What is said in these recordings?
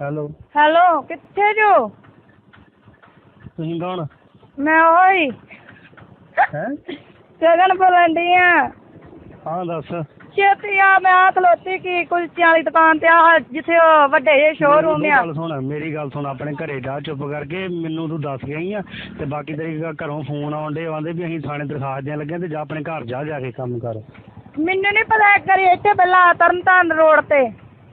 Hello. Hello ਕਿੱਥੇ ਜੋ? ਤੁਸੀਂ ਕੌਣ? ਮੈਂ ਓਏ ਹੈ? ਗਗਨ ਬੋਲਣ ਡਈ ਆ। ਹਾਂ ਦੱਸ। ਛੇਤੀ ਆ ਮੈਂ ਆ ਖਲੋਤੀ ਕੀ ਕੁਲਚਿਆਂ ਵਾਲੀ ਦੁਕਾਨ ਤੇ ਆ ਜਿੱਥੇ ਉਹ ਵੱਡੇ ਜਿਹੇ ਸ਼ੋਰੂਮ ਮੇਰੀ ਆ। ਗੱਲ ਸੁਣ ਮੇਰੀ ਗੱਲ ਸੁਣ ਆਪਣੇ ਘਰੇ ਜਾ ਚੁੱਪ ਕਰਕੇ ਮੈਨੂੰ ਤੂੰ ਦੱਸ ਗਈ ਆ ਤੇ ਬਾਕੀ ਤੇਰੇ ਘ- ਘਰੋਂ ਫੋਨ ਆਉਂਦੇ ਆਂਦੇ ਵੀ ਅਸੀਂ ਥਾਣੇ ਦਰਖਾਸਤ ਦੇਣ ਲੱਗੇ ਆਂ ਤੇ ਜਾ ਆਪਣੇ ਘਰ ਜਾ ਜਾ ਕੇ ਕੰਮ ਕਰ। ਮੈਨੂੰ ਨਹੀਂ ਪਤਾ ਇੱਕ ਵਾਰੀ ਇੱਥੇ ਪਹਿਲਾਂ ਤਰਨਤਾਰਨ ਰੋਡ ਤੇ।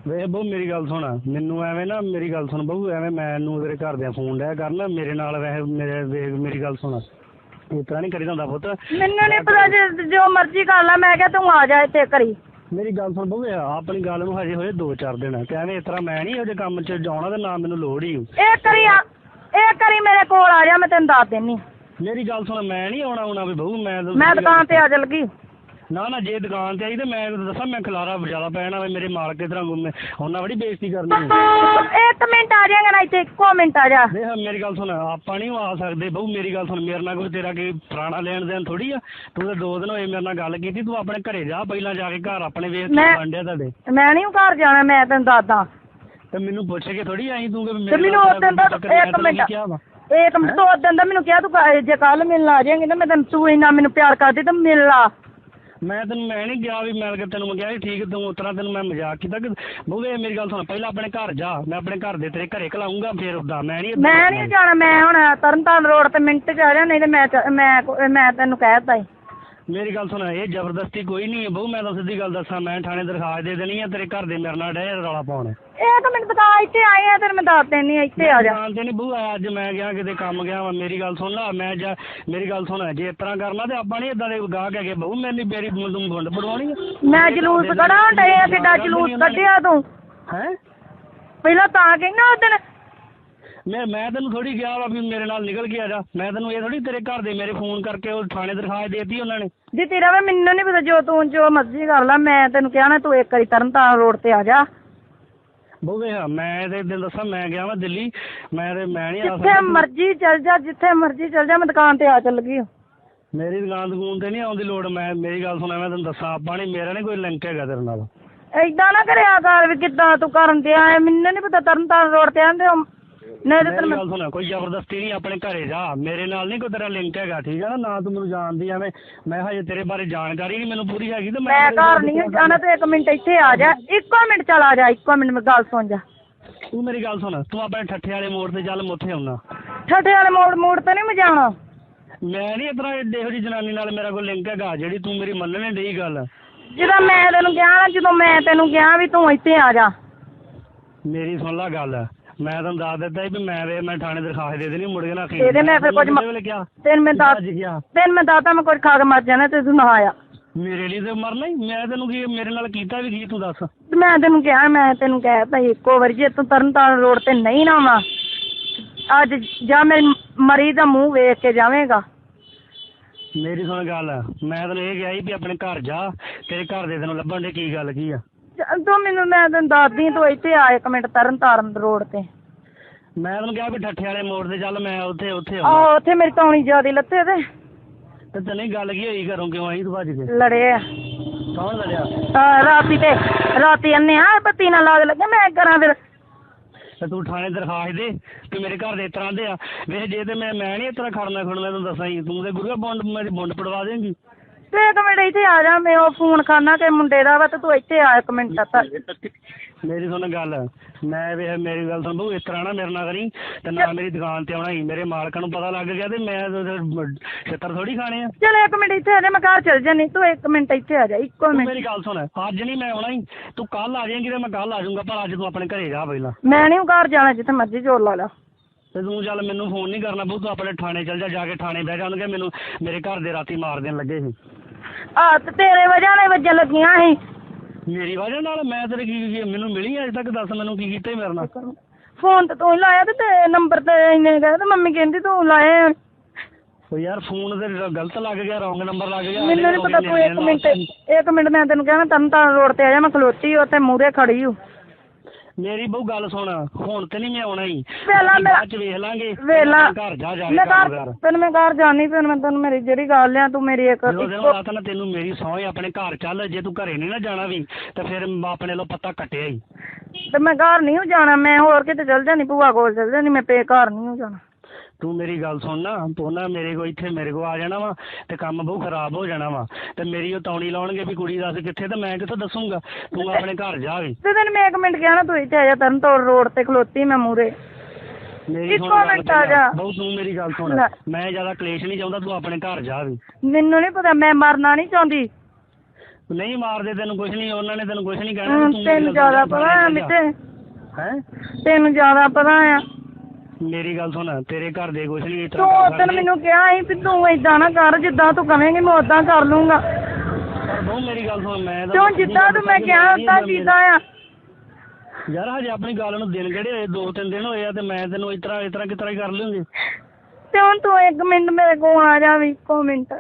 ਵੇ ਬਹੁ ਮੇਰੀ ਗੱਲ ਸੁਣ। ਮੈਨੂੰ ਐਵੇਂ ਨਾ ਮੇਰੀ ਗੱਲ ਸੁਣ ਬਹੁ ਐਵੇਂ ਮੈਨੂੰ ਤੇਰੇ ਘਰ ਦੇ ਫੋਨ ਡਿਆ ਕਰਨ। ਮੇਰੇ ਨਾਲ ਵੈਸੇ ਮੇਰੇ ਵੇਖ ਮੇਰੀ ਗੱਲ ਸੁਣ। ਇਸ ਤਰ੍ਹਾਂ ਨਹੀਂ ਕਰੀਦਾ ਹੁੰਦਾ ਪੁੱਤ। ਮੈਨੂੰ ਨਹੀਂ ਪਤਾ ਜੇ ਜੋ ਮਰਜ਼ੀ ਕਰ ਲੈ ਮੈਂ ਕਿਹਾ ਤੂੰ ਆ ਜਾ ਇੱਥੇ ਕਰੀ ਮੇਰੀ ਗੱਲ ਸੁਣ ਬਹੁ ਆਪਣੀ ਗੱਲ ਨੂੰ ਹਜੇ ਹੋਏ 2-4 ਦਿਨ। ਤੇ ਐਵੇਂ ਇਸ ਤਰ੍ਹਾਂ ਮੈਂ ਨਹੀਂ ਉਹਦੇ ਕੰਮ 'ਚ ਜਾਣਾ ਤੇ ਨਾ ਮੈਨੂੰ ਲੋੜ ਹੀ। ਇਹ ਕਰੀ ਆ ਇਹ ਕਰੀ ਮੇਰੇ ਕੋਲ ਆ ਜਾ ਮੈਂ ਤੈਨੂੰ ਦੱਸ ਦਿੰਨੀ। ਮੇਰੀ ਗੱਲ ਸੁਣ ਮੈਂ ਨਹੀਂ ਆਉਣਾ ਆਉਣਾ ਵੀ ਬਹੁ ਮੈਂ ਮੈਂ ਦੁਕਾਨ ਤੇ ਆ ਚੱਲ ਗਈ। ਨਾ ਨਾ ਜੇ ਦੁਕਾਨ ਤੇ ਆਈ ਤੇ ਮੈਂ ਤੈਨੂੰ ਦੱਸਾਂ ਮੈਂ ਖਲਾਰਾ ਜ਼ਿਆਦਾ ਪੈਣਾ ਵੇ ਮੇਰੇ ਮਾਲਕ ਇਸ ਤਰ੍ਹਾਂ ਗੁੰਮੇ ਉਹਨਾਂ ਬੜੀ ਬੇਇੱਜ਼ਤੀ ਕਰਨੀ ਹੈ। ਇੱਕ ਮਿੰਟ ਆ ਜਾਏਗਾ ਨਾ ਇੱਥੇ ਇੱਕੋ ਮਿੰਟ ਆ ਜਾ। ਦੇਖ ਮੇਰੀ ਗੱਲ ਸੁਣ ਆਪਾਂ ਨਹੀਂ ਆ ਸਕਦੇ ਬਹੁ ਮੇਰੀ ਗੱਲ ਸੁਣ ਮੇਰੇ ਨਾਲ ਕੋਈ ਤੇਰਾ ਕੀ ਪੁਰਾਣਾ ਲੈਣ ਦੇਣ ਥੋੜੀ ਆ। ਤੂੰ ਤਾਂ ਦੋ ਦਿਨ ਹੋਏ ਮੇਰੇ ਨਾਲ ਗੱਲ ਕੀਤੀ ਤੂੰ ਆਪਣੇ ਘਰੇ ਜਾ ਪਹਿਲਾਂ ਜਾ ਕੇ ਘਰ ਆਪਣੇ ਵੇਖ ਕੇ ਮੈਂ- ਬਾਂਡਿਆ ਤੁਹਾਡੇ। ਮੈਂ ਨਹੀਂ ਘਰ ਜਾਣਾ ਮੈਂ ਤੈਨੂੰ ਦੱਸਦਾ। ਤੇ ਮੈਨੂੰ ਪੁੱਛ ਕੇ ਥੋੜੀ ਆਈ ਤੂੰ ਕਿ ਤੇ ਮੈਨੂੰ ਨਾਲ ਉਦੋਂ ਦਾ ਚੱਕਰ ਮੈਂ ਇੱਕ ਤੈਨੂੰ ਮਿੰਟ। ਕਿਹਾ ਵਾ? ਇੱਕ ਮਿੰਟ ਤੋਂ ਉਦੋਂ ਦਾ ਮੈਨੂੰ ਕਿਹਾ ਤੂੰ ਕ- ਜੇ ਕੱਲ ਮਿਲਣ ਆ ਜਾਏਂਗੀ ਨਾ ਮੈਂ ਤੈਨੂੰ ਤੂੰ ਇੰਨਾ ਮੈਨੂੰ ਪਿਆਰ ਕਰਦੀ ਤਾਂ ਮਿਲ ਲਾ। ਮੈਂ ਤੈਨੂੰ, ਮੈਂ ਨਹੀਂ ਗਿਆ ਵੀ ਮੈਂ ਕਿ ਤੈਨੂੰ ਮੈਂ ਕਿਹਾ ਸੀ, ਠੀਕ ਤੂੰ ਉਤਰਾ ਤੈਨੂੰ ਮੈਂ ਮਜ਼ਾਕ ਕੀਤਾ ਕਿ ਬੂਵੇ ਮੇਰੀ ਗੱਲ ਸੁਣ, ਪਹਿਲਾਂ ਆਪਣੇ ਘਰ ਜਾ, ਮੈਂ ਆਪਣੇ ਘਰ ਦੇ ਤੇਰੇ ਘਰੇ ਘਲਾਉਂਗਾ ਫਿਰ ਉਦਾਂ, ਮੈਂ ਨਹੀਂ ਮੈਂ ਨਹੀਂ ਜਾਣਾ, ਮੈਂ ਹੁਣ ਤਰਨਤਾਰਨ ਰੋਡ ਤੇ ਮਿੰਟ ਚ ਆ ਜਾ, ਨਹੀਂ ਤੇ ਮੈਂ ਚ- ਮੈਂ ਮੈਂ ਤੈਨੂੰ ਕਹਿ ਦਿੱਤਾ ਈ ਮੇਰੀ ਗੱਲ ਸੁਣ ਇਹ ਜ਼ਬਰਦਸਤੀ ਕੋਈ ਨਹੀਂ ਹੈ ਬਹੂ ਮੈਂ ਤਾਂ ਸਿੱਧੀ ਗੱਲ ਦੱਸਾਂ ਮੈਂ ਥਾਣੇ ਦਰਖਾਸਤ ਦੇ ਦੇਣੀ ਆ ਤੇਰੇ ਘਰ ਦੇ ਮੇਰੇ ਨਾਲ ਡੈ ਰੌਲਾ ਪਾਉਣ। ਇੱਕ ਮਿੰਟ ਦੁਕਾਨ ਇੱਥੇ ਆਏ ਆ ਤੈਨੂੰ ਮੈਂ ਦੱਸ ਦਿੰਨੀ ਆ ਇੱਥੇ ਆ ਜਾ। ਤੇ ਨਹੀਂ ਬਹੂ ਅੱਜ ਮੈਂ ਗਿਆ ਕਿਤੇ ਕੰਮ ਗਿਆ ਵਾ ਮੇਰੀ ਗੱਲ ਸੁਣ ਲਾ ਮੈਂ ਜਾ ਮੇਰੀ ਗੱਲ ਸੁਣ ਜੇ ਇਸ ਤਰ੍ਹਾਂ ਕਰਨਾ ਤੇ ਆਪਾਂ ਨਹੀਂ ਇਦਾਂ ਦੇ ਗਾਹਕ ਹੈਗੇ ਬਹੂ ਮੈਨੂੰ ਮੇਰੀ ਤੂੰ ਗੁੰਡ ਪੜਵਾਉਣੀ ਮੈਂ ਜਲੂਸ ਕਢਾਉਣ ਡਏ ਆ ਕਿੱਡਾ ਜਲੂਸ ਕੱਢਿਆ ਤੂੰ। ਹੈ? ਪਹਿਲਾਂ ਤਾਂ ਕਹਿੰਦਾ ਉਦੋਂ ਮੈਂ ਮੈਂ ਤੈਨੂੰ ਥੋੜੀ ਕਿਹਾ ਵਾ ਵੀ ਮੇਰੇ ਨਾਲ ਨਿਕਲ ਕੇ ਆ ਜਾ। ਮੈਂ ਤੈਨੂੰ ਇਹ ਥੋੜੀ ਤੇਰੇ ਘਰ ਦੇ ਮੇਰੇ ਫੋਨ ਕਰਕੇ ਉਹ ਥਾਣੇ ਦਰਖਾਸਤ ਦੇਤੀ ਉਹਨਾਂ ਨੇ। ਜੀ ਤੇਰਾ ਵਾ ਮੈਨੂੰ ਨਹੀਂ ਪਤਾ ਜੋ ਤੂੰ ਜੋ ਮਰਜ਼ੀ ਕਰ ਲੈ। ਮੈਂ ਤੈਨੂੰ ਕਿਹਾ ਨਾ ਤੂੰ ਇੱਕ ਵਾਰੀ ਤਰਨਤਾਰਨ ਰੋਡ ਤੇ ਆ ਜਾ। ਬਹੂ ਵੇਖ ਮੈਂ ਤੇ ਦਿਨ ਦੱਸਾਂ ਮੈਂ ਗਿਆ ਵਾ ਦਿੱਲੀ। ਮੈਂ ਤੇ ਮੈਂ ਨਹੀਂ ਆ ਜਿੱਥੇ ਮਰਜ਼ੀ ਚੱਲ ਜਾ ਜਿੱਥੇ ਮਰਜ਼ੀ ਚੱਲ ਜਾ ਮੈਂ ਦੁਕਾਨ ਤੇ ਆ ਚੱਲ ਗਈ ਓ। ਮੇਰੀ ਦੁਕਾਨ ਦੁਕਾਨ ਤੇ ਨਹੀਂ ਆਉਣ ਦੀ ਲੋੜ। ਮੈਂ ਮੇਰੀ ਗੱਲ ਸੁਣ ਮੈਂ ਤੈਨੂੰ ਦੱਸਾਂ ਆਪਾਂ ਨਹੀਂ ਮੇਰਾ ਨਹੀਂ ਕੋਈ ਲਿੰਕ ਹੈਗਾ ਤੇਰੇ ਨਾਲ। ਏਦਾਂ ਨਾ ਕਰਿਆ ਕਰ ਵੀ ਕਿੱਦਾਂ ਤੂੰ ਕਰਨ ਤੇ ਆਇਆ ਮੈਨੂੰ ਨਹੀਂ ਪਤਾ ਤਰਨਤਾਰਨ ਰੋਡ ਤੇ ਆਂਦੇ ਨਹੀਂ ਤੇ ਮੇਰੀ ਤੈਨੂੰ ਗੱਲ ਸੁਣ ਕੋਈ ਜ਼ਬਰਦਸਤੀ ਨਹੀਂ ਆਪਣੇ ਘਰੇ ਜਾ। ਮੇਰੇ ਨਾਲ ਨਹੀਂ ਕੋਈ ਤੇਰਾ ਲਿੰਕ ਹੈਗਾ ਠੀਕ ਹੈ ਨਾ? ਨਾ ਤੂੰ ਮੈਨੂੰ ਜਾਣਦੀ ਐਵੇਂ। ਮੈਂ ਹਜੇ ਤੇਰੇ ਬਾਰੇ ਜਾਣਕਾਰੀ ਨਹੀਂ ਮੈਨੂੰ ਪੂਰੀ ਹੈਗੀ ਤੇ ਮੈਂ ਘਰ ਨਹੀਂ ਜਾਣਾ ਤੇ ਇੱਕ ਮਿੰਟ ਇੱਥੇ ਆ ਜਾ। ਇੱਕੋ ਮਿੰਟ ਚੱਲ ਆ ਜਾ ਇੱਕੋ ਮਿੰਟ ਮੈਂ ਗੱਲ ਸੁਣ ਜਾ। ਤੂੰ ਮੇਰੀ ਗੱਲ ਸੁਣ ਤੂੰ ਆਪਣੇ ਠੱਠੇ ਵਾਲੇ ਮੋੜ ਤੇ ਚੱਲ ਮੈਂ ਉੱਥੇ ਆਉਣਾ। ਠੱਠੇ ਵਾਲੇ ਮੋੜ ਮੋੜ ਤੇ ਨਹੀਂ ਮੈਂ ਜਾਣਾ? ਮੈਂ ਨਹੀਂ ਇਸ ਤਰ੍ਹਾਂ ਇਹੋ ਜਿਹੀ ਜਨਾਨੀ ਨਾਲ ਮੇਰਾ ਕੋਈ ਲਿੰਕ ਹੈਗਾ ਜਿਹੜੀ ਤੂੰ ਮੇਰੀ ਮੰਨਣੇ ਡਈ ਗੱਲ। ਜਦੋਂ ਮੈਂ ਤੈਨੂੰ ਕਿਹਾ ਜਦੋਂ ਮੈਂ ਤੈਨੂੰ ਕਿਹਾ ਵੀ ਤੂੰ ਇੱਥੇ ਆ ਜਾ। ਮੇਰੀ ਸੁਣ ਲੈ ਗੱਲ। ਮੈਂ ਤੈਨੂੰ ਦੱਸ ਦਿੱਤਾ ਸੀ ਵੀ ਮੈਂ ਵੇ ਮੈਂ ਥਾਣੇ ਦਰਖਾਸਤ ਦੇ ਦੇਣੀ ਮੁੜ ਕੇ ਨਾ ਇਹਦੇ ਮੈਂ ਫਿਰ ਕੁਝ ਮ- ਵੇਲੇ ਕਿਹਾ ਤੈਨੂੰ ਮੈਂ ਦੱਸ ਗਿਆ? ਤੈਨੂੰ ਮੈਂ ਦੱਸਦਾ ਮੈਂ ਕੁਝ ਖਾ ਕੇ ਮਰ ਜਾਣਾ ਤੇ ਤੂੰ ਨਾ ਆਇਆ ਮੇਰੇ ਲਈ ਤੇ ਮਰਨਾ ਹੀ। ਮੈਂ ਤੈਨੂੰ ਕੀ ਮੇਰੇ ਨਾਲ ਕੀਤਾ ਵੀ ਕੀ ਤੂੰ ਦੱਸ? ਤੇ ਮੈਂ ਤੈਨੂੰ ਕਿਹਾ ਮੈਂ ਤੈਨੂੰ ਕਹਿਤਾ ਸੀ ਇੱਕੋ ਵਾਰੀ ਜੇ ਤੂੰ ਤਰਨਤਾਰਨ ਰੋਡ ਤੇ ਨਹੀਂ ਨਾ ਆਵਾਂ ਅੱਜ ਜਾਂ ਮੇਰੀ ਮਰੀ ਦਾ ਮੂੰਹ ਵੇਖ ਕੇ ਜਾਵੇਂਗਾ। ਮੇਰੀ ਸੁਣ ਗੱਲ। ਮੈਂ ਤੈਨੂੰ ਇਹ ਕਿਹਾ ਸੀ ਵੀ ਆਪਣੇ ਘਰ ਜਾ ਤੇਰੇ ਘਰ ਦੇ ਤੈਨੂੰ ਲੱਭਣ ਦੇ ਕੀ ਗੱਲ ਕੀ ਆ? ਚੱਲ ਤੂੰ ਮੈਨੂੰ ਮੈਂ ਤੈਨੂੰ ਦੱਸਦੀ ਤੂੰ ਇੱਥੇ ਆ ਇੱਕ ਮਿੰਟ ਤਰਨਤਾਰਨ ਰੋਡ ਤੇ। ਮੈਂ ਤੈਨੂੰ ਕਿਹਾ ਵੀ ਠੱਠੇ ਵਾਲੇ ਮੋੜ ਤੇ ਚੱਲ ਮੈਂ ਉੱਥੇ ਉੱਥੇ ਆਉਣਾ। ਆਹ ਉੱਥੇ ਮੇਰੀ ਤੌਣੀ ਜਿਆਦੀ ਲੱਤੇ ਤੇ। ਤੇ ਤੈਨੂੰ ਗੱਲ ਕੀ ਹੋਈ ਘਰੋਂ ਕਿਉਂ ਆਈ ਤੂੰ ਭੱਜ ਕੇ? ਲੜੇ ਆ। ਕੌਣ ਲੜਿਆ? ਆਹ, ਰਾਤੀ ਤੇ ਰਾਤੀ ਅੰਨੇ ਆ ਬੱਤੀ ਨਾਲ ਲਾਗ ਲੱਗੇ ਮੈਂ ਕਰਾਂ ਫਿਰ। ਤੇ ਤੂੰ ਥਾਣੇ ਦਰਖਾਸਤ ਦੇ ਕਿ ਮੇਰੇ ਘਰ ਦੇ ਇਸ ਤਰ੍ਹਾਂ ਦੇ ਆ। ਵੇਖ ਜੇ ਤੇ ਮੈਂ ਮੈਂ ਨਹੀਂ ਇਸ ਤਰ੍ਹਾਂ ਖੜਨਾ ਖੜਨਾ ਤੈਨੂੰ ਦੱਸਾਂ ਹੀ। ਤੂੰ ਤੇ ਗੁਰੂਆ ਬੌਂਡ ਮੇਰੀ ਬੌਂਡ ਪੜਵਾ ਦੇਂਗੀ। ਤੇ ਇੱਕ ਮਿੰਟ ਇੱਥੇ ਆ ਜਾ ਮੈਂ ਉਹ ਫੋਨ ਖਾਨਾ ਕਿ ਮੁੰਡੇ ਦਾ ਵਾ ਤੇ ਤੂੰ ਇੱਥੇ ਆ ਇੱਕ ਮਿੰਟ ਤੱਕ ਮੇਰੀ ਸੁਣ ਗੱਲ। ਮੈਂ ਵੇ ਮੇਰੀ ਗੱਲ ਸੁਣ ਬੂ ਇਸ ਤਰ੍ਹਾਂ ਨਾ ਮੇਰੇ ਨਾਲ ਕਰੀ ਤੇ ਨਾ ਮੇਰੀ ਦੁਕਾਨ ਤੇ ਆਉਣਾ ਹੀ ਮੇਰੇ ਮਾਲਕਾਂ ਨੂੰ ਪਤਾ ਲੱਗ ਗਿਆ ਤੇ ਮੈਂ ਛਿੱਤਰ ਥੋੜੀ ਖਾਣੇ ਆ। ਚਲ ਇੱਕ ਮਿੰਟ ਇੱਥੇ ਆ ਜਾ ਮੈਂ ਘਰ ਚੱਲ ਜਾਨੀ ਤੂੰ ਇੱਕ ਮਿੰਟ ਇੱਥੇ ਆ ਜਾ ਇੱਕੋ ਤੂੰ ਮਿੰਟ। ਮੇਰੀ ਗੱਲ ਸੁਣ ਅੱਜ ਨਹੀਂ ਮੈਂ ਆਉਣਾ ਹੀ ਤੂੰ ਕੱਲ ਆ ਜਾਏਂਗੀ ਤੇ ਮੈਂ ਕੱਲ ਆ ਜਾਊਂਗਾ ਪਰ ਅੱਜ ਤੂੰ ਆਪਣੇ ਘਰੇ ਜਾ ਪਹਿਲਾਂ। ਮੈਂ ਨਹੀਂ ਘਰ ਜਾਣਾ ਜਿੱਥੇ ਮਰਜ਼ੀ ਜੋਰ ਲਾ ਲਾ। ਤੇ ਤੂੰ ਚੱਲ ਮੈਨੂੰ ਫੋਨ ਨਹੀਂ ਕਰਨਾ ਬੂ ਤੂੰ ਆਪਣੇ ਥਾਣੇ ਚੱਲ ਜਾ ਜਾ ਕੇ ਥਾਣੇ ਬਹਿ ਜਾ। ਉਹਨੂੰ ਕਹਿ ਮੈਨੂੰ ਮੇਰੇ ਘਰ ਦੇ ਰਾਤੀ ਮਾਰ ਦੇਣ ਲੱਗੇ ਸੀ। ਆ ਤੇ ਤੇਰੇ ਵਜ੍ਹਾ ਨਾਲ ਵੱਜਣ ਲੱਗੀਆਂ ਸੀ। ਮੇਰੀ ਵਜ੍ਹਾ ਨਾਲ ਮੈਂ ਤੇਰੇ ਕੀ ਕੀ ਮੈਨੂੰ ਮਿਲੀ ਅਜੇ ਤੱਕ ਦੱਸ ਮੈਨੂੰ ਕੀ ਕੀਤਾ ਈ ਮੇਰੇ ਨਾਲ। ਫੋਨ ਤੇ ਤੂੰ ਹੀ ਲਾਇਆ ਤੇ ਤੇ ਨੰਬਰ ਤੇ ਇੰਨੇ ਗਏ ਤੇ ਮੰਮੀ ਕਹਿੰਦੀ ਤੂੰ ਲਾਏ ਆ। ਉਹ ਯਾਰ ਫੋਨ ਤੇ ਗਲਤ ਲੱਗ ਗਿਆ ਰੌਂਗ ਨੰਬਰ ਲੱਗ ਗਿਆ ਮੈਨੂੰ ਨਹੀਂ ਪਤਾ ਤੂੰ ਇੱਕ ਮਿੰਟ ਇੱਕ ਮਿੰਟ ਮੈਂ ਤੈਨੂੰ ਕਹਿਣਾ ਤਰਨ ਤਾਰਨ ਰੋਡ ਤੇ ਆ ਜਾ ਮੈਂ ਖਲੋਤੀ ਉੱਥੇ ਮੂਹਰੇ ਖੜੀ ਹੂੰ। ਮੇਰੀ ਬਹੁ ਗੱਲ ਸੁਣ ਹੁਣ ਤੇ ਨਹੀਂ ਮੈਂ ਆਉਣਾ ਹੀ। ਵੇਲਾ ਮੇਰਾ- ਚ ਵੇਖ ਲਾਂਗੇ। ਵੇਲਾ ਘਰ ਜਾ ਜਾ ਮੈਂ ਘਰ ਤੈਨੂੰ ਮੈਂ ਘਰ ਜਾਣੀ ਫਿਰ ਮੈਂ ਤੈਨੂੰ ਮੇਰੀ ਜਿਹੜੀ ਗੱਲ ਆ ਤੂੰ ਮੇਰੀ ਇੱਕ ਰਾਤ ਨਾ ਤੈਨੂੰ ਮੇਰੀ ਸਹੁੰ ਆਪਣੇ ਘਰ ਚੱਲ ਜੇ ਤੂੰ ਘਰੇ ਨਹੀਂ ਨਾ ਜਾਣਾ ਵੀ ਤੇ ਫਿਰ ਆਪਣੇ ਲੋ ਪੱਤਾ ਕੱਟਿਆ ਹੀ। ਤੇ ਮੈਂ ਘਰ ਨਹੀਂ ਜਾਣਾ ਮੈਂ ਹੋਰ ਕਿਤੇ ਚਲ ਜਾਣੀ ਭੂਆ ਕੋਲ ਚਲ ਜਾਣੀ ਮੈਂ ਪੇ ਘਰ ਨਹੀਂ ਜਾਣਾ। ਤੂੰ ਮੇਰੀ ਗੱਲ ਸੁਣ ਨਾ ਤੂੰ ਨਾ ਮੇਰੇ ਕੋ ਇੱਥੇ ਮੇਰੇ ਕੋ ਆ ਜਾਣਾ ਵਾ ਤੇ ਕੰਮ ਬਹੁਤ ਖਰਾਬ ਹੋ ਜਾਣਾ ਵਾ। ਤੇ ਮੇਰੀ ਉਹ ਤੌਣੀ ਲਾਉਣਗੇ ਵੀ ਕੁੜੀ ਦੱਸ ਕਿੱਥੇ ਤੇ ਮੈਂ ਕਿੱਥੋਂ ਦੱਸੂਗਾ। ਤੂੰ ਆਪਣੇ ਘਰ ਜਾ ਵੀ। ਤੇ ਤੈਨੂੰ ਮੈਂ ਇੱਕ ਮਿੰਟ ਕਿਹਾ ਨਾ ਤੂੰ ਇੱਥੇ ਆ ਜਾ ਤਰਨ ਤੋੜ ਰੋਡ ਤੇ ਖਲੋਤੀ ਮੈਂ ਮੂਰੇ ਮੇਰੀ ਇੱਕੋ ਸੁਣ ਗੱਲ ਮਿੰਟ ਆ ਜਾ। ਬਹੁਤ ਤੂੰ ਮੇਰੀ ਗੱਲ ਸੁਣ। ਲੈ। ਮੈਂ ਜ਼ਿਆਦਾ ਕਲੇਸ਼ ਨਹੀਂ ਚਾਹੁੰਦਾ ਤੂੰ ਆਪਣੇ ਘਰ ਜਾ ਵੀ। ਮੈਨੂੰ ਨਹੀਂ ਪਤਾ ਮੈਂ ਮਰਨਾ ਨਹੀਂ ਚਾਹੁੰਦੀ। ਨਹੀਂ ਮਾਰਦੇ ਤੈਨੂੰ ਕੁਝ ਨਹੀਂ ਉਹਨਾਂ ਨੇ ਤੈਨੂੰ ਕੁਝ ਨਹੀਂ ਕਹਿਣਾ ਤੂੰ ਤੈਨੂੰ ਜ਼ਿਆਦਾ ਪਤਾ ਜਾ। ਮਿੱਤੇ ਹੈਂ? ਤੈਨੂੰ ਜ਼ਿਆਦਾ ਪਤਾ ਆ ਮੇਰੀ ਗੱਲ ਸੁਣ ਤੇਰੇ ਘਰ ਦੇ ਕੁਝ ਨਹੀਂ ਤੂੰ ਉਦੋਂ ਮੈਨੂੰ ਕਿਹਾ ਸੀ ਵੀ ਤੂੰ ਏਦਾਂ ਨਾ ਕਰ ਜਿੱਦਾਂ ਤੂੰ ਕਵੇਂਗੀ ਮੈਂ ਉਦਾਂ ਕਰ ਲੂੰਗਾ। ਬਹੁਤ ਮੇਰੀ ਗੱਲ ਸੁਣ ਮੈਂ ਤੇ ਜਿੱਦਾਂ ਤੂੰ ਮੈਂ ਕਿਹਾ ਉਦਾਂ ਕੀਤਾ ਆ। ਯਾਰ ਹਜੇ ਆਪਣੀ ਗੱਲ ਨੂੰ ਦਿਨ ਕਿਹੜੇ ਹੋਏ? ਦੋ ਤਿੰਨ ਦਿਨ ਹੋਏ ਆ ਤੇ ਮੈਂ ਤੈਨੂੰ ਇਸ ਤਰ੍ਹਾਂ ਇਸ ਤਰ੍ਹਾਂ ਕਿਸ ਤਰ੍ਹਾਂ ਕਰ ਲੂੰਗੀ। ਤੇ ਹੁਣ ਤੂੰ ਇੱਕ ਮਿੰਟ ਮੇਰੇ ਕੋਲ ਆ ਜਾ ਵੀ ਇੱਕੋ ਮਿੰਟ।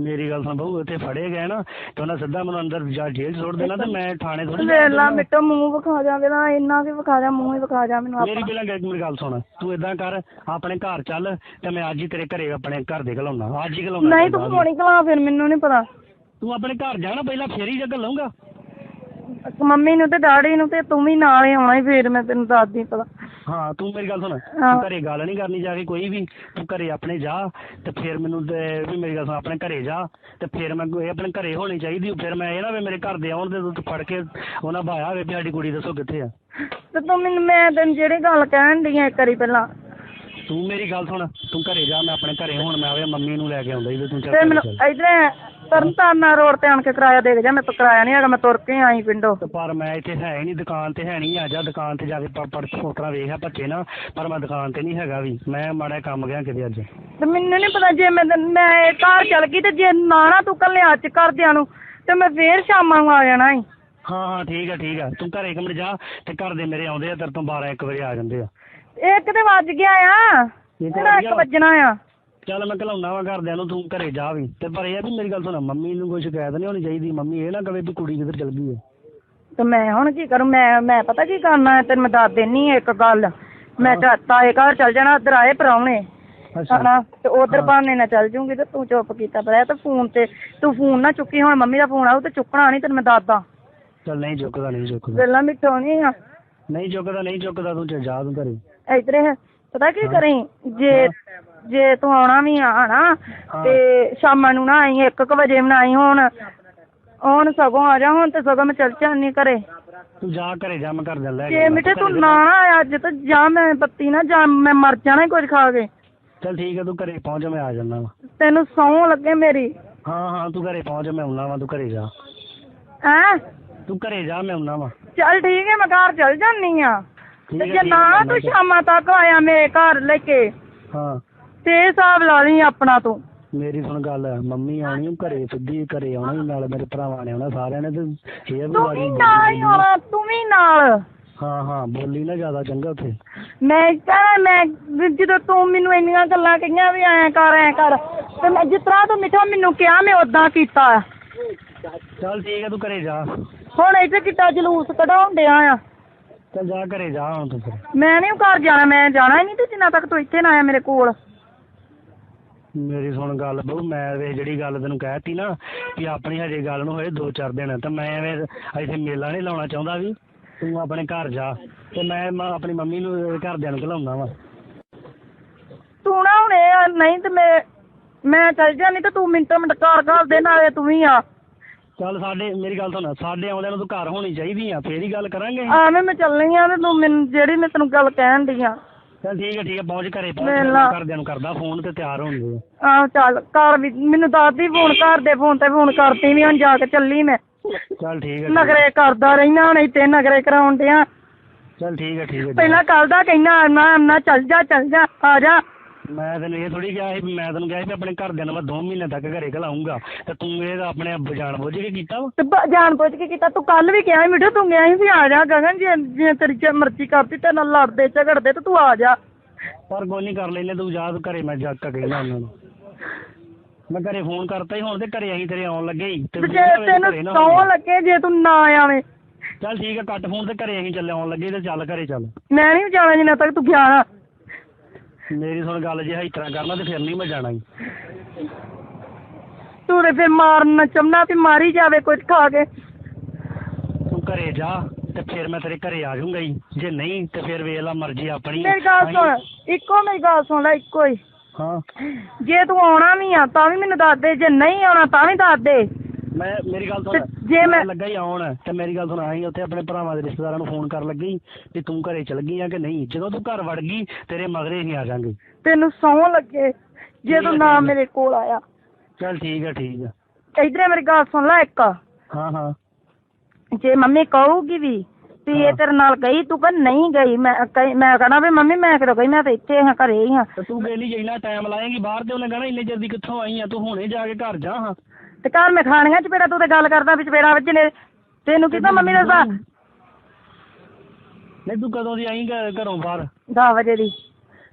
ਮੇਰੀ ਗੱਲ ਸੁਣ ਬਹੂ ਇੱਥੇ ਫੜੇ ਗਏ ਨਾ ਤੇ ਉਹਨਾਂ ਸਿੱਧਾ ਮੈਨੂੰ ਅੰਦਰ ਜਾ ਜੇਲ੍ਹ 'ਚ ਸੁੱਟ ਦੇਣਾ ਤੇ ਮੈਂ ਥਾਣੇ ਥੋੜੀ ਵੇਲਾ ਮਿੱਟੋ ਮੂੰਹ ਵਿਖਾ ਜਾ ਵੇਲਾ ਇੰਨਾ ਵੀ ਵਿਖਾ ਜਾ ਮੂੰਹ ਹੀ ਵਿਖਾ ਜਾ ਮੈਨੂੰ ਮੇਰੀ ਪਹਿਲਾਂ ਗੱਲ ਮੇਰੀ ਗੱਲ ਸੁਣ ਤੂੰ ਇਦਾਂ ਕਰ ਆਪਣੇ ਘਰ ਚੱਲ ਤੇ ਮੈਂ ਅੱਜ ਹੀ ਤੇਰੇ ਘਰੇ ਆਪਣੇ ਘਰ ਦੇ ਘਲਾਉਣਾ ਅੱਜ ਹੀ ਘਲਾਉਣਾ ਨਹੀਂ ਤੂੰ ਹੋਣੀ ਕਲਾ ਫਿਰ ਮੈਨੂੰ ਨਹੀਂ ਪਤਾ। ਤੂੰ ਆਪਣੇ ਘਰ ਜਾਣਾ ਪਹਿਲਾਂ ਫੇਰ ਹੀ ਜਗ ਲਊਂਗਾ ਮੰਮੀ ਨੂੰ ਤੇ ਡੈਡੀ ਨੂੰ ਤੇ ਤੂੰ ਵੀ ਨਾਲ ਹੀ ਆਉਣਾ ਹੀ ਫੇਰ ਮੈਂ ਤੈਨੂੰ ਦੱਸਦੀ ਪਤਾ। ਹਾਂ ਤੂੰ ਮੇਰੀ ਗੱਲ ਸੁਣ। ਤੂੰ ਘਰੇ ਗੱਲ ਨਹੀਂ ਕਰਨੀ ਜਾ ਕੇ ਕੋਈ ਵੀ। ਤੂੰ ਘਰੇ ਆਪਣੇ ਜਾ ਤੇ ਫਿਰ ਮੈਨੂੰ ਤੇ ਵੀ ਮੇਰੀ ਗੱਲ ਸੁਣ ਆਪਣੇ ਘਰੇ ਜਾ ਤੇ ਫਿਰ ਮੈਂ ਇਹ ਆਪਣੇ ਘਰੇ ਹੋਣੀ ਚਾਹੀਦੀ ਫਿਰ ਮੈਂ ਇਹ ਨਾ ਵੀ ਮੇਰੇ ਘਰ ਦੇ ਆਉਣ ਤੇ ਤੂੰ ਫੜ ਕੇ ਉਹਨਾਂ ਬਾਇਆ ਹੋਵੇ ਵੀ ਸਾਡੀ ਕੁੜੀ ਦੱਸੋ ਕਿੱਥੇ ਆ। ਤੇ ਤੂੰ ਮੈਨੂੰ ਮੈਂ ਤੈਨੂੰ ਜਿਹੜੀ ਗੱਲ ਕਹਿਣ ਡਈ ਆ ਇੱਕ ਵਾਰੀ ਪਹਿਲਾਂ। ਤੂੰ ਮੇਰੀ ਗੱਲ ਸੁਣ ਤੂੰ ਘਰੇ ਜਾ ਮੈਂ ਆਪਣੇ ਘਰੇ ਹੁਣ ਮੈਂ ਆਵੇ ਮੰਮੀ ਨੂੰ ਲੈ ਕੇ ਆਉਂਦਾ ਜੀ ਤੂੰ ਚੱਲ ਤੇ ਮੈਨੂੰ। ਇਧਰ ਤਰਨਤਾਰਨਾ ਰੋਡ ਤੇ ਆਣ ਕੇ ਕਿਰਾਇਆ ਦੇ ਕੇ ਜਾ ਮੇਰੇ ਤੋਂ ਕਿਰਾਇਆ ਨਹੀਂ ਹੈਗਾ ਮੈਂ ਤੁਰ ਕੇ ਆਈ ਪਿੰਡੋਂ। ਤੇ ਪਰ ਮੈਂ ਇੱਥੇ ਹੈ ਹੀ ਨਹੀਂ ਦੁਕਾਨ ਤੇ ਹੈ ਨਹੀਂ ਆ ਜਾ ਦੁਕਾਨ ਤੇ ਜਾ ਕੇ ਪ- ਪੜ ਫੋਟੋਆਂ ਵੇਖਿਆ ਬੱਚੇ ਨਾ ਪਰ ਮੈਂ ਦੁਕਾਨ ਤੇ ਨਹੀਂ ਹੈਗਾ ਵੀ ਮੈਂ ਮਾੜਾ ਕੰਮ ਗਿਆ ਕਿਤੇ ਅੱਜ। ਤੇ ਮੈਨੂੰ ਨਹੀਂ ਪਤਾ ਜੇ ਮੈਂ ਤੈਨੂੰ- ਮੈਂ ਘਰ ਚਲ ਗਈ ਤੇ ਜੇ ਨਾ ਨਾ ਤੂੰ ਕੱਲਿਆ ਚ ਕਰਦਿਆਂ ਨੂੰ ਤੇ ਮੈਂ ਫੇਰ ਸ਼ਾਮਾਂ ਨੂੰ ਆ ਜਾਣਾ ਈ। ਹਾਂ ਹਾਂ ਠੀਕ ਆ ਠੀਕ ਆ। ਤੂੰ ਘਰੇ ਇੱਕ ਮਿੰਟ ਜਾ ਤੇ ਘਰ ਦੇ ਮੇਰੇ ਆਉਂਦੇ ਆ ਤੇਰੇ ਤੋਂ 12 1 ਵਜੇ ਆ ਜਾਂਦੇ ਆ। ਇੱਕ ਤੇ ਵੱਜ ਗਿਆ ਆ? ਇੱਕ। ਵੱਜਣਾ ਆ? ਚੱਲ ਮੈਂ ਘਲਾਉਣਾ ਵਾ ਘਰਦਿਆਂ ਨੂੰ ਤੂੰ ਘਰੇ ਜਾ ਵੀ। ਤੇ ਪਰ ਇਹ ਆ ਵੀ ਮੇਰੀ ਗੱਲ ਸੁਣ ਮੰਮੀ ਨੂੰ ਕੋਈ ਸ਼ਿਕਾਇਤ ਨਹੀਂ ਹੋਣੀ ਚਾਹੀਦੀ। ਮੰਮੀ ਇਹ ਨਾ ਕਵੇ ਵੀ ਕੁੜੀ ਕਿੱਧਰ ਚਲ ਗਈ ਹੈ ਤੇ ਮੈਂ ਹੁਣ ਕੀ ਕਰੂੰ? ਮੈਂ ਮੈਂ ਪਤਾ ਕੀ ਕਰਨਾ ਹੈ? ਤੈਨੂੰ ਮੈਂ ਦੱਸ ਦੇਣੀ ਇੱਕ ਗੱਲ। ਮੈਂ ਤਾਂ ਤਾਏ ਘਰ ਚਲ ਜਾਣਾ ਉਧਰ ਆਏ ਪਰਾਉਣੇ ਹਨਾ? ਤੇ ਉਧਰ ਬਹਾਨੇ ਨਾਲ ਚੱਲ ਜੂੰਗੀ ਤੇ ਤੂੰ ਚੁੱਪ ਕੀਤਾ ਪਿਆ ਤੇ ਫੋਨ ਤੇ ਤੂੰ ਫੋਨ ਨਾ ਚੁੱਕੀ ਹੁਣ ਮੰਮੀ ਦਾ ਫੋਨ ਆਊ ਤੇ ਚੁੱਕਣਾ ਨਹੀਂ ਤੈਨੂੰ ਮੈਂ ਦੱਸਦਾ। ਚੱਲ ਨਹੀਂ ਚੁੱਕਦਾ ਨਹੀਂ ਚੁੱਕਦਾ। ਗੱਲਾਂ ਮਿੱਠੋ ਨਹੀਂ ਆ ਨਹੀਂ ਚੁੱਕਦਾ ਨਹੀਂ ਚੁੱਕਦਾ ਤੂੰ ਜਾ ਤੂੰ ਘਰੇ। ਇਧਰੇ ਪਤਾ ਕੀ ਕਰੀ? ਜੇ ਜੇ ਤੂੰ ਆਉਣਾ ਵੀ ਆ ਨਾ ਤੇ ਸ਼ਾਮਾਂ ਨੂੰ ਨਾ ਆਈ 1:00 ਵਜੇ ਨਾ ਆਈ ਹੁਣ ਹੁਣ ਸਗੋਂ ਆ ਜਾ ਹੁਣ ਤੇ ਸਗੋਂ ਮੈਂ ਚੱਲ ਜਾਂਦੀ ਘਰੇ। ਤੂੰ ਜਾ ਘਰੇ ਜਾ ਮੈਂ ਘਰ ਲੈ ਕੇ ਜੇ ਮਿੱਠੇ ਤੂੰ ਨਾ ਆਇਆ ਅੱਜ ਤਾਂ ਜਾਂ ਮੈਂ ਬੱਤੀ ਨਾ ਜਾਂ ਮੈਂ ਮਰ ਜਾਣਾ ਕੁਝ ਖਾ ਕੇ। ਚੱਲ ਠੀਕ ਹੈ ਤੂੰ ਘਰੇ ਪਹੁੰਚ ਮੈਂ ਆ ਜਾਣਾ ਵਾ। ਤੈਨੂੰ ਸੌਂ ਲੱਗੇ ਮੇਰੀ। ਹਾਂ ਹਾਂ ਤੂੰ ਘਰੇ ਪਹੁੰਚ ਮੈਂ ਆਉਣਾ ਵਾ ਤੂੰ ਘਰੇ ਜਾ। ਹੈਂ? ਤੂੰ ਘਰੇ ਜਾ ਮੈਂ ਆਉਣਾ ਵਾ। ਚੱਲ ਠੀਕ ਹੈ ਮੈਂ ਘਰ ਚੱਲ ਜਾਨੀ ਆ। ਤੇ ਜੇ ਨਾ ਤੂੰ। ਸ਼ਾਮਾਂ ਤੱਕ ਆਇਆ ਮੇਰੇ ਘਰ ਲੈ ਕੇ ਹਾਂ। ਤੇ ਹਿਸਾਬ ਲਾ ਲਈ ਆਪਣਾ ਤੂੰ। ਮੇਰੀ ਸੁਣ ਗੱਲ ਮੰਮੀ ਆਉਣੀ ਆ ਘਰੇ ਸਿੱਧੀ ਘਰੇ ਆਉਣਾ ਨਾਲ ਮੇਰੇ ਭਰਾਵਾਂ ਨੇ ਆਉਣਾ ਸਾਰਿਆਂ ਨੇ ਤੇ ਇਹ ਵੀ ਤੂੰ ਵਾਰੀ ਵੀ ਨਾਲ ਹੀ ਆਉਣਾ ਤੂੰ ਵੀ ਨਾਲ। ਹਾਂ ਹਾਂ ਬੋਲੀ ਨਾ ਜ਼ਿਆਦਾ ਚੰਗਾ ਉੱਥੇ। ਮੈਂ ਕਹਾਂ ਮੈਂ ਜਦੋਂ ਤੂੰ ਮੈਨੂੰ ਇੰਨੀਆਂ ਗੱਲਾਂ ਕਹੀਆਂ ਵੀ ਐਂ ਕਰ ਐਂ ਕਰ ਤੇ ਮੈਂ ਜਿਸ ਤਰ੍ਹਾਂ ਤੂੰ ਮਿੱਠਾ ਮੈਨੂੰ ਕਿਹਾ ਮੈਂ ਉਦਾਂ ਕੀਤਾ। ਚੱਲ ਠੀਕ ਹੈ ਤੂੰ ਘਰੇ ਜਾ। ਹੁਣ ਇੱਥੇ ਕਿੱਡਾ ਜਲੂਸ ਕਢਾਉਣ ਡਿਆ ਆ। ਚੱਲ ਜਾ ਘਰੇ ਜਾ ਹੁਣ ਤੂੰ ਫਿਰ। ਮੈਂ ਨਹੀਂ ਘਰ ਜਾਣਾ ਮੈਂ ਜਾਣਾ ਹੀ ਨਹੀਂ ਤੇ ਜਿੰਨਾ ਤੱਕ ਤੂੰ ਇੱਥੇ ਨਾ ਆਇਆ ਮੇਰੇ ਕੋਲ। ਮੇਰੀ ਸੁਣ ਗੱਲ ਬਹੂ ਮੈਂ ਵੇ ਜਿਹੜੀ ਗੱਲ ਤੈਨੂੰ ਕਹਿਤੀ ਨਾ ਕਿ ਆਪਣੀ ਹਜੇ ਗੱਲ ਨੂੰ ਹੋਏ ਦੋ ਚਾਰ ਦਿਨ ਤਾਂ ਮੈਂ ਐਵੇਂ ਇੱਥੇ ਮੇਲਾ ਨਹੀਂ ਲਾਉਣਾ ਚਾਹੁੰਦਾ ਵੀ ਤੂੰ ਆਪਣੇ ਘਰ ਜਾ ਤੇ ਮੈਂ ਮ- ਆਪਣੀ ਮੰਮੀ ਨੂੰ ਘਰਦਿਆਂ ਨੂੰ ਘਲਾਉਣਾ ਵਾ। ਤੂੰ ਨਾ ਹੁਣ ਇਹ ਆ, ਨਹੀਂ ਤੇ ਮੈਂ ਮੈਂ ਚੱਲ ਜਾਣੀ ਤੇ ਤੂੰ ਮਿੰਟੋ ਮਿੰਟ ਘਰ ਘਰ ਦੇ ਨਾਲੇ ਤੂੰ ਵੀ ਆ। ਚੱਲ ਸਾਡੇ ਮੇਰੀ ਗੱਲ ਸੁਣ ਸਾਡੇ ਆਉਂਦਿਆਂ ਨੂੰ ਤੂੰ ਘਰ ਹੋਣੀ ਚਾਹੀਦੀ ਆ ਫੇਰ ਹੀ ਗੱਲ ਕਰਾਂਗੇ। ਆਵੇਂ ਮੈਂ ਚੱਲਣੀ ਆ ਤੇ ਤੂੰ ਮੈਨੂੰ ਜਿਹੜੀ ਮੈਂ ਤੈਨੂੰ ਗੱਲ ਕਹਿਣ ਡਈ ਆ। ਚੱਲ ਠੀਕ ਹੈ ਠੀਕ ਹੈ ਪਹੁੰਚ ਘਰੇ ਪਹੁੰਚ। ਮੈਂ ਘਰਦਿਆਂ ਨੂੰ ਕਰਦਾ ਫੋਨ ਤੇ ਤਿਆਰ ਹੋਣਗੇ ਆਹ ਚੱਲ ਘਰ ਵੀ ਮੈਨੂੰ ਦੱਸਦੀ ਫੋਨ ਘਰ ਦੇ ਫੋਨ ਤੇ ਫੋਨ ਕਰਤੀ ਵੀ ਹੁਣ ਜਾ ਕੇ ਚੱਲੀ ਮੈਂ। ਚੱਲ ਠੀਕ ਹੈ ਠੀਕ ਹੈ। ਕਰਦਾ ਰਹਿਣਾ ਹੁਣ ਇੱਥੇ ਨਗਰੇ ਕਰਾਉਣ ਡਿਆ। ਚੱਲ ਠੀਕ ਹੈ ਠੀਕ ਹੈ ਪਹਿਲਾਂ ਕੱਲ ਦਾ ਕਹਿਣਾ ਨਾ ਨਾ ਚੱਲ ਜਾ ਚੱਲ ਜਾ ਆ ਜਾ। ਮੈਂ ਤੈਨੂੰ ਇਹ ਥੋੜੀ ਕਿਹਾ ਸੀ ਵੀ ਮੈਂ ਤੈਨੂੰ ਕਿਹਾ ਸੀ ਵੀ ਆਪਣੇ ਘਰਦਿਆਂ ਨੂੰ ਮੈਂ 2 ਮਹੀਨੇ ਤੱਕ ਘਰੇ ਘਲਾਉਂਗਾ ਤੇ ਤੂੰ ਇਹ ਆਪਣੇ ਆਪ ਜਾਣ ਬੁੱਝ ਕੇ ਕੀਤਾ ਵਾ? ਤੇ ਬ- ਜਾਣ ਬੁੱਝ ਕੇ ਕੀਤਾ ਤੂੰ ਕੱਲ ਵੀ ਕਿਹਾ ਸੀ ਮਿੱਠੂ ਤੂੰ ਗਿਆ ਸੀ ਵੀ ਆ ਜਾ ਗਗਨ ਜੇ ਜੇ ਤੇਰੀ ਜੇ ਮਰਜ਼ੀ ਕਰਦੀ ਤੇ ਨਾਲ ਲੜਦੇ ਝਗੜਦੇ ਤੇ ਤੂੰ ਆ ਜਾ। ਪਰ ਕੋਈ ਨਹੀਂ ਕਰ ਲੈਨੇ ਤੂੰ ਤੂੰ ਘਰੇ ਮੈਂ ਜਾ ਕੇ ਕਹਿਣਾ ਉਹਨਾਂ ਨੂੰ। ਮੈਂ ਘਰੇ ਫੋਨ ਕਰਤਾ ਹੀ ਹੁਣ ਤੇ ਘਰੇ ਅਸੀਂ ਤੇਰੇ ਆਉਣ ਲੱਗੇ ਹੀ ਤੇ ਜੇ ਤੈਨੂੰ ਸੌ ਲੱਗੇ ਜੇ ਤੂੰ ਨਾ ਆਵੇਂ। ਚੱਲ ਠੀਕ ਹੈ ਕੱਟ ਫੋਨ ਤੇ ਘਰੇ ਅਸੀਂ ਚੱਲੇ ਆਉਣ ਲੱਗੇ ਤੇ ਚੱਲ ਘਰੇ ਚੱਲ। ਮੈਂ ਨਹੀਂ ਜਾਣਾ ਜਿੰਨਾ ਤੱਕ ਤੂੰ ਗਿਆ ਨਾ ਮੇਰੀ ਸੁਣ ਗੱਲ ਜੇ ਇਸ ਤਰ੍ਹਾਂ ਕਰਨਾ ਤੇ ਫਿਰ ਨਹੀਂ ਮੈਂ ਜਾਣਾ ਜੀ। ਤੂੰ ਤੇ ਫਿਰ ਮਾਰਨ ਚਮਨਾ ਵੀ ਮਾਰੀ ਜਾਵੇ ਕੁਝ ਖਾ ਕੇ। ਤੂੰ ਘਰੇ ਜਾ ਤੇ ਫਿਰ ਮੈਂ ਤੇਰੇ ਘਰੇ ਆ ਜਾਊਂਗਾ ਜੀ। ਜੇ ਨਹੀਂ ਤੇ ਫਿਰ ਵੇਖ ਲਾ ਮਰਜ਼ੀ ਆਪਣੀ। ਮੇਰੀ ਗੱਲ ਸੁਣ ਇੱਕੋ ਮੇਰੀ ਗੱਲ ਸੁਣ ਲੈ ਇੱਕੋ ਹੀ। ਹਾਂ। ਜੇ ਤੂੰ ਆਉਣਾ ਵੀ ਆ ਤਾਂ ਵੀ ਮੈਨੂੰ ਦੱਸ ਦੇ ਜੇ ਨਹੀਂ ਆਉਣਾ ਤਾਂ ਵੀ ਦੱਸ ਦੇ। ਮੈਂ ਮੇਰੀ ਗੱਲ ਤੇ ਸੁਣ ਜੇ ਮੈਂ ਲੱਗਾ ਹੀ ਆਉਣ ਤੇ ਮੇਰੀ ਗੱਲ ਸੁਣ ਆਈ ਉੱਥੇ ਆਪਣੇ ਭਰਾਵਾਂ ਦੇ ਰਿਸ਼ਤੇਦਾਰਾਂ ਨੂੰ ਫੋਨ ਕਰਨ ਲੱਗੀ ਵੀ ਤੂੰ ਘਰੇ ਚਲ ਗਈ ਆ ਕਿ ਨਹੀਂ? ਜਦੋਂ ਤੂੰ ਘਰ ਵੜ ਗਈ ਤੇਰੇ ਮਗਰੇ ਹੀ ਆ ਜਾਾਂਗੇ ਤੈਨੂੰ ਸੌਂ ਲੱਗੇ ਜੇ ਤੂੰ ਨਾ ਮੇਰੇ ਕੋਲ ਆਇਆ। ਚੱਲ ਠੀਕ ਹੈ ਠੀਕ ਹੈ ਇਧਰੇ ਮੇਰੀ ਗੱਲ ਸੁਣ ਲੈ ਇੱਕ। ਹਾਂ ਹਾਂ। ਜੇ ਮੰਮੀ ਕਹੂਗੀ ਵੀ ਵੀ ਇਹ ਤੇਰੇ ਨਾਲ ਗਈ ਤੂੰ ਕਹ ਨਹੀਂ ਗਈ ਮੈਂ ਕਹੀ- ਮੈਂ ਕਹਣਾ ਵੀ ਮੰਮੀ ਮੈਂ ਕਿਦੋਂ ਗਈ? ਮੈਂ ਤਾਂ ਇੱਥੇ ਹਾਂ ਘਰੇ ਹੀ ਹਾਂ। ਤੇ ਤੂੰ ਕਹਿੰਦੀ ਜਿੰਨਾ ਟਾਈਮ ਲਾਏਂਗੀ ਬਾਹਰ ਤੇ ਉਹਨੇ ਕਹਣਾ ਇੰਨੇ ਜਲਦੀ ਕਿੱਥੋਂ ਆਈ ਆ? ਤੂੰ ਹੁਣੇ ਜਾ ਕੇ ਘਰ ਜਾ ਹਾਂ। ਤੇ ਘਰ ਮੈਂ ਖਾਣੀਆਂ ਚਪੇੜਾ ਤੂੰ ਤੇ ਗੱਲ ਕਰਦਾ ਵੀ ਚਪੇੜਾ ਨੇ। ਤੈਨੂੰ ਕਿਤਾ ਮੰਮੀ ਨੇ ਦੱਸਾਂ ਨਹੀਂ ਤੂੰ ਕਦੋਂ ਦੀ ਆਈ ਘ- ਘਰੋਂ ਬਾਹਰ? 10 ਵਜੇ ਦੀ।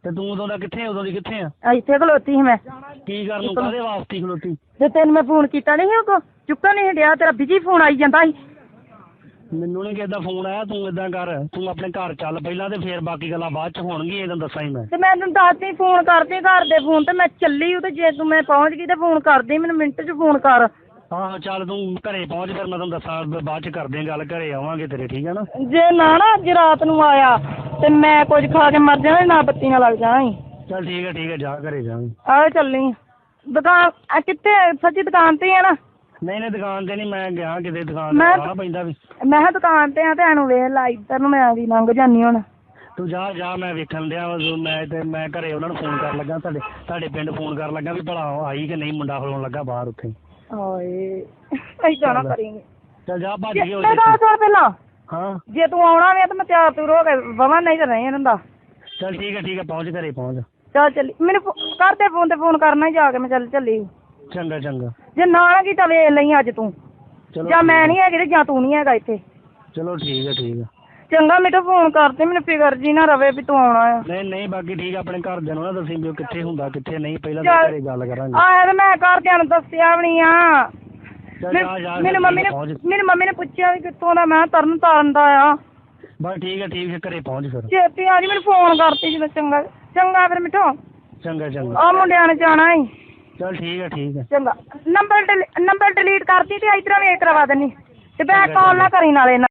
ਤੇ ਤੂੰ ਉਦੋਂ ਦਾ ਕਿੱਥੇ ਉਦੋਂ ਦੀ ਕਿੱਥੇ ਆ? ਆ ਇੱਥੇ ਖਲੋਤੀ ਸੀ ਮੈਂ। ਕੀ ਕਰਨ ਨੂੰ ਕਾਹਦੇ ਵਾਸਤੇ ਖਲੋਤੀ? ਤੇ ਤੈਨੂੰ ਮੈਂ ਫੋਨ ਕੀਤਾ ਨਹੀਂ ਸੀ ਉਦੋਂ ਚੁੱਕਾ ਨਹੀਂ ਡਿਆ ਤੇਰਾ ਬਿਜ਼ੀ ਫੋਨ ਆਈ ਜਾਂਦਾ ਸੀ। ਮੈਨੂੰ ਨਹੀਂ ਕਿਸੇ ਦਾ ਫੋਨ ਆਇਆ ਤੂੰ ਇਦਾਂ ਕਰ ਤੂੰ ਆਪਣੇ ਘਰ ਚੱਲ ਪਹਿਲਾਂ ਤੇ ਫੇਰ ਬਾਕੀ ਗੱਲਾਂ ਬਾਅਦ ਚ ਹੋਣਗੀਆਂ ਇਹ ਤੈਨੂੰ ਦੱਸਾਂ ਹੀ ਮੈਂ। ਤੇ ਮੈਂ ਤੈਨੂੰ ਦੱਸਦੀ ਫੋਨ ਕਰਦੀ ਘਰ ਦੇ ਫੋਨ ਤੇ ਮੈਂ ਚੱਲੀ ਉਹ ਤੇ ਜੇ ਤੂੰ ਮੈਂ ਪਹੁੰਚ ਗਈ ਤੇ ਫੋਨ ਕਰਦੀ ਮੈਨੂੰ ਮਿੰਟ 'ਚ ਫੋਨ ਕਰ। ਹਾਂ ਚੱਲ ਤੂੰ ਘਰੇ ਪਹੁੰਚ ਫਿਰ ਮੈਂ ਤੈਨੂੰ ਦੱਸਾਂ ਬ- ਬਾਅਦ ਚ ਕਰਦੇ ਆਂ ਗੱਲ ਘਰੇ ਆਵਾਂਗੇ ਤੇਰੇ ਠੀਕ ਹੈ ਨਾ? ਜੇ ਨਾ ਨਾ ਅੱਜ ਰਾਤ ਨੂੰ ਆਇਆ ਤੇ ਮੈਂ ਕੁਝ ਖਾ ਕੇ ਮਰ ਜਾਣਾ ਨਾ ਬੱਤੀ ਨਾਲ ਲੱਗ ਜਾਣਾ ਸੀ ਚੱਲ ਠੀਕ ਹੈ ਠੀਕ ਹੈ ਜਾ ਘਰੇ ਜਾਵਾਂਗੇ ਆਹ ਚੱਲੀ ਦੁਕਾਨ ਆ ਕਿੱਥੇ ਸੱਚੀ ਦੁਕਾਨ ਤੇ ਹੀ ਆ ਨਾ? ਨਹੀਂ ਨਹੀਂ ਦੁਕਾਨ ਤੇ ਨਹੀਂ ਮੈਂ ਗਿਆ ਕਿਤੇ ਦੁਕਾਨ ਮੈਂ- ਤੇ ਆਉਣਾ ਪੈਂਦਾ ਵੀ। ਮੈਂ ਕਿਹਾ ਦੁਕਾਨ ਤੇ ਆ ਤੇ ਐਨੂੰ ਵੇਖ ਲਾ ਇੱਧਰ ਨੂੰ ਮੈਂ ਵੀ ਲੰਘ ਜਾਨੀ ਹੁਣ। ਤੂੰ ਜਾ ਜਾ ਮੈਂ ਵੇਖਣ ਡਿਆ ਵਾ ਜੋ ਮੈਂ ਤੇ ਮੈਂ ਘਰੇ ਉਹਨਾਂ ਨੂੰ ਫੋਨ ਕਰਨ ਲੱਗਾ ਤੁਹਾਡੇ ਤੁਹਾਡੇ ਪਿੰਡ ਫੋਨ ਕਰਨ ਲੱਗਾ ਵੀ ਭਲਾ ਉਹ ਆਈ ਕਿ ਨਹੀਂ ਮੁੰਡਾ ਖਲੋਣ ਲੱਗਾ ਬਾਹਰ ਉੱਥੇ। ਓਏ ਐਦਾਂ ਨਾ ਕਰੀਂ ਚੱਲ ਜਾ ਭੱਜ ਜੇ ਗਏ ਮੈਂ ਗੱਲ ਸੁਣ ਪਹਿਲਾਂ। ਹਾਂ। ਜੇ ਤੂੰ ਆਉਣਾ ਵੇ ਤਾਂ ਮੈਂ ਤਿਆਰ ਤੂਰ ਹੋ ਕੇ ਬਵਾਂ ਨਹੀਂ ਤਾਂ ਨਹੀਂ ਹੁੰਦਾ ਚੱਲ ਠੀਕ ਹੈ ਠੀਕ ਹੈ ਪਹੁੰਚ ਘਰੇ ਪਹੁੰਚ। ਚੱਲ ਚੱਲੀ ਮੈਨੂੰ ਫੋ- ਕਰ ਦੇ ਫੋਨ ਤੇ ਫੋਨ ਕਰਨਾ ਹੀ ਜਾ ਕੇ ਮੈਂ ਚੱਲ ਚੱਲੀ। ਚੰਗਾ ਚੰਗਾ। ਜੇ ਨਾ ਕੀਤਾ ਵੇਖ ਲਈ ਅੱਜ ਤੂੰ। ਚਲੋ ਜਾਂ ਮੈਂ ਨਹੀਂ ਹੈਗੀ ਤੇ ਜਾਂ ਤੂੰ ਨਹੀਂ ਹੈਗਾ ਇੱਥੇ। ਚਲੋ ਠੀਕ ਹੈ ਠੀਕ ਹੈ ਚੰਗਾ ਮੈਨੂੰ ਫੋਨ ਕਰਦੇ ਮੈਨੂੰ ਫਿਕਰ ਜੀ ਨਾ ਰਵੇ ਵੀ ਤੂੰ ਆਉਣਾ ਆ। ਨਹੀਂ ਨਹੀਂ ਬਾਕੀ ਠੀਕ ਆ ਆਪਣੇ ਘਰਦਿਆਂ ਨੂੰ ਨਾ ਦੱਸੀ ਵੀ ਉਹ ਕਿੱਥੇ ਹੁੰਦਾ ਕਿੱਥੇ ਨਹੀਂ ਪਹਿਲਾਂ ਤਾਂ ਚੱਲ। ਘਰੇ ਗੱਲ ਕਰਾਂਗੇ। ਆਇਆ ਤੇ ਮੈਂ ਘਰਦਿਆਂ ਨੂੰ ਦੱਸਿਆ ਵੀ ਨਹੀਂ ਆ। ਚੱਲ ਜਾ ਜਾ ਮੈਨੂੰ ਮੰਮੀ ਨੇ ਪਹੁੰਚ ਮੈਨੂੰ ਮੰਮੀ ਨੇ ਪੁੱਛਿਆ ਵੀ ਕਿੱਥੋਂ ਦਾ ਮੈਂ ਤਰਨ ਤਾਰਨ ਦਾ ਆ। ਬਸ ਠੀਕ ਹੈ ਠੀਕ ਹੈ ਘਰੇ ਪਹੁੰਚ ਫਿਰ। ਛੇਤੀ ਆ ਜੀ ਮੈਨੂੰ ਫੋਨ ਕਰਤੀ ਜਦੋਂ ਚੰਗਾ ਚੰਗਾ ਫਿਰ ਮਿੱਠੋ। ਚੰਗਾ ਚੰਗਾ। ਆ ਮੁੰਡਿਆਂ ਨੇ ਜਾਣਾ ਈ। ਚੱਲ ਠੀਕ ਹੈ ਠੀਕ ਹੈ ਚੰਗਾ। ਨੰਬਰ ਡਿਲੀ- ਨੰਬਰ ਡਿਲੀਟ ਕਰਤੀ ਤੇ ਇਧਰ ਵੇਖ ਕਰਵਾ ਦੇਣੀ ਤੇ ਬੈਕ ਕਾਲ ਨਾ ਕਰੀ ਨਾਲੇ